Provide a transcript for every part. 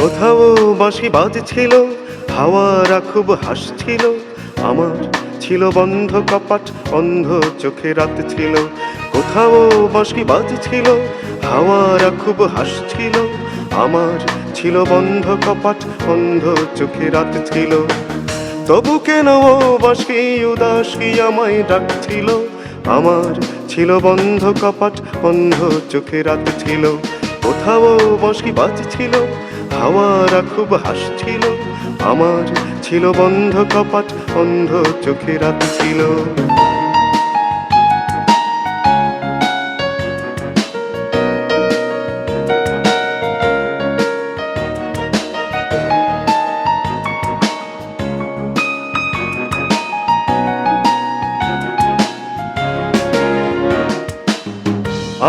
কোথাও বাঁশি বাজছিল, হাওয়ারা খুব হাসছিল। আমার ছিল বন্ধ কপাট, অন্ধ চোখে রাত ছিল। কোথাও বাঁশি বাজছিল, হাওয়ারা খুব হাসছিল। আমার ছিল বন্ধ কপাট, অন্ধ চোখে রাত ছিল। তবু কেন ও বাসি উদাসী আমায় ডাকছিল? আমার ছিল বন্ধ কপাট, অন্ধ চোখে রাত ছিল। কোথাও বাঁশি বাজছিল, হাওয়ারা খুব হাসছিল, আমার ছিল বন্ধ কপাট, অন্ধ চোখে রাত ছিল।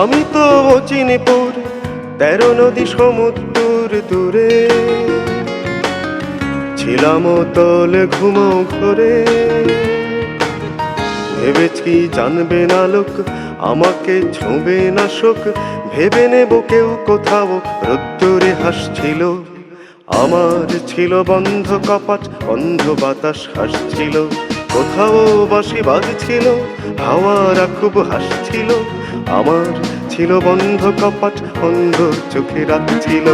আমি তো চিনিপুর তেরো নদী সমুদ্র দূরে। ছিলাম তলে ঘুমো ঘরে। ভেবেছি জানবে না লোক? আমাকে ছোঁবে না শোক। ভেবে নেব কেউ কোথাও। রোদ্দুরে হাসছিল। আমার ছিল বন্ধ কপাট অন্ধ বাতাস হাসছিল। কোথাও বাসি বাজছিল, হাওয়ারা খুব হাসছিল। আমার ছিল বন্ধ কপাট অন্ধ চোখে রাত ছিল।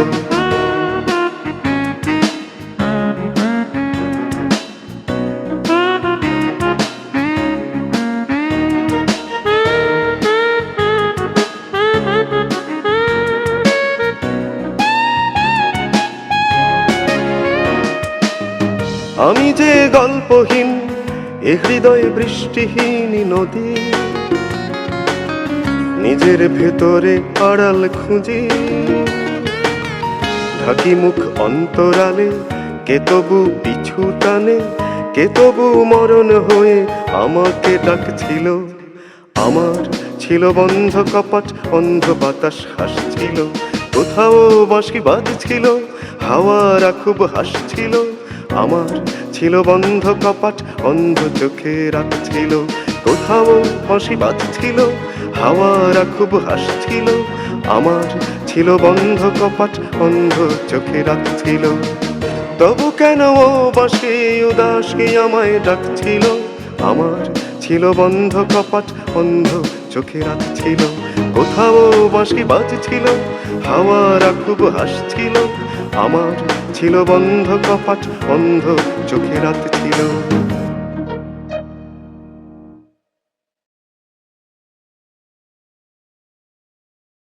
আমি যে গল্পহীন এ হৃদয়ে বৃষ্টিহীন নদী। নিজের ভেতরে আড়াল খুঁজি। ঢাকি মুখ অন্তরালে, কে তবু পিছু টানে, কে তবু মরণ হয়ে আমাকে ডাকছিল। আমার ছিল বন্ধ কপাট, অন্ধ বাতাস হাসছিল। কোথাও বাঁশি বাজছিল, হাওয়ারা খুব হাসছিল। আমার ছিল বন্ধ কপাট, অন্ধ চোখে রাখছিল। কোথাও বাঁশি বাজছিল হাওয়ারা খুব হাসছিল আমার ছিল বন্ধ কপাট, অন্ধ চোখে রাখছিল তবু কেন ও বাসি উদাসী আমায় ডাকছিল? আমার ছিল বন্ধ কপাট, অন্ধ চোখে রাখছিল কোথাও বাঁশি বাজছিল হাওয়ারা খুব হাসছিল আমার ছিল বন্ধ কপাট, অন্ধ চোখে রাত ছিল।